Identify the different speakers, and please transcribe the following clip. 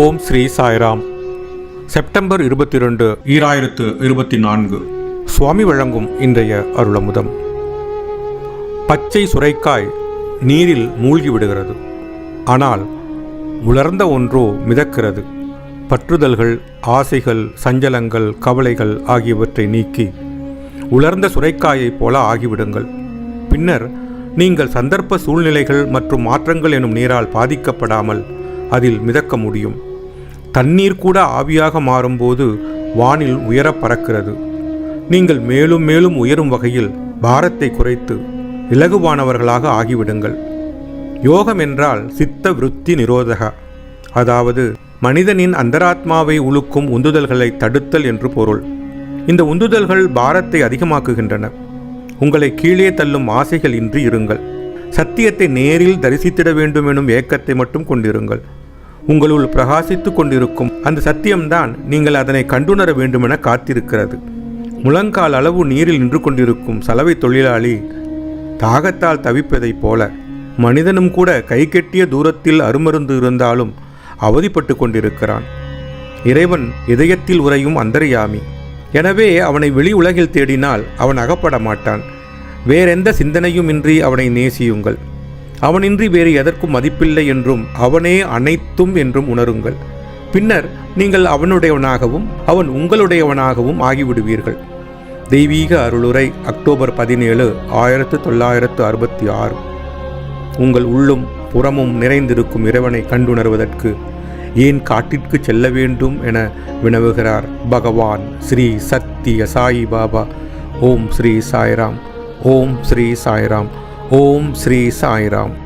Speaker 1: ஓம் Sri Sairam. September இருபத்தி ரெண்டு ஈராயிரத்து இருபத்தி நான்கு சுவாமி வழங்கும் இன்றைய அருளமுதம். பச்சை சுரைக்காய் நீரில் மூழ்கி விடுகிறது. ஆனால் உலர்ந்த ஒன்றோ மிதக்கிறது. பற்றுதல்கள் ஆசைகள் சஞ்சலங்கள் கவலைகள் ஆகியவற்றை நீக்கி உலர்ந்த சுரைக்காயைப் போல ஆகிவிடுங்கள். பின்னர் நீங்கள் சந்தர்ப்ப சூழ்நிலைகள் மற்றும் மாற்றங்கள் எனும் நீரால் பாதிக்கப்படாமல் அதில் மிதக்க முடியும். தண்ணீர் கூட ஆவியாக மாறும்போது வானில் உயரப் பறக்கிறது. நீங்கள் மேலும் மேலும் உயரும் வகையில் பாரத்தை குறைத்து இலகுவானவர்களாக ஆகிவிடுங்கள். யோகம் என்றால் சித்த விருத்தி நிரோதக. அதாவது மனிதனின் அந்தராத்மாவை உழுக்கும் உந்துதல்களை தடுத்தல் என்று பொருள். இந்த உந்துதல்கள் பாரத்தை அதிகமாக்குகின்றன. உங்களை கீழே தள்ளும் ஆசைகள் இன்றி இருங்கள். சத்தியத்தை நேரில் தரிசித்திட வேண்டும் எனும் ஏக்கத்தை மட்டும் கொண்டிருங்கள். உங்களுள் பிரகாசித்துக் கொண்டிருக்கும் அந்த சத்தியம்தான் நீங்கள் அதனை கண்டுணர வேண்டுமென காத்திருக்கிறது. முழங்கால் அளவு நீரில் நின்று கொண்டிருக்கும் சலவை தொழிலாளி தாகத்தால் தவிப்பதைப் போல மனிதனும் கூட கைகெட்டிய தூரத்தில் அருமருந்து இருந்தாலும் அவதிப்பட்டு கொண்டிருக்கிறான். இறைவன் இதயத்தில் உறையும் அந்தரியாமி. எனவே அவனை வெளி உலகில் தேடினால் அவன் அகப்பட மாட்டான். வேறெந்த சிந்தனையும் இன்றி அவனை நேசியுங்கள். அவனின்றி வேறு எதற்கும் மதிப்பில்லை என்றும் அவனே அனைத்தும் என்றும் உணருங்கள். பின்னர் நீங்கள் அவனுடையவனாகவும் அவன் உங்களுடையவனாகவும் ஆகிவிடுவீர்கள். தெய்வீக அருளுரை அக்டோபர் பதினேழு ஆயிரத்து தொள்ளாயிரத்து அறுபத்தி ஆறு உங்கள் உள்ளும் புறமும் நிறைந்திருக்கும் இறைவனை கண்டுணர்வதற்கு ஏன் காட்டிற்கு செல்ல வேண்டும் என வினவுகிறார் பகவான் ஸ்ரீ சத்திய சாயி பாபா. ஓம் ஸ்ரீ சாய்ராம். ஓம் ஸ்ரீ சாய்ராம். ஓம் ஸ்ரீ சாய்ராம்.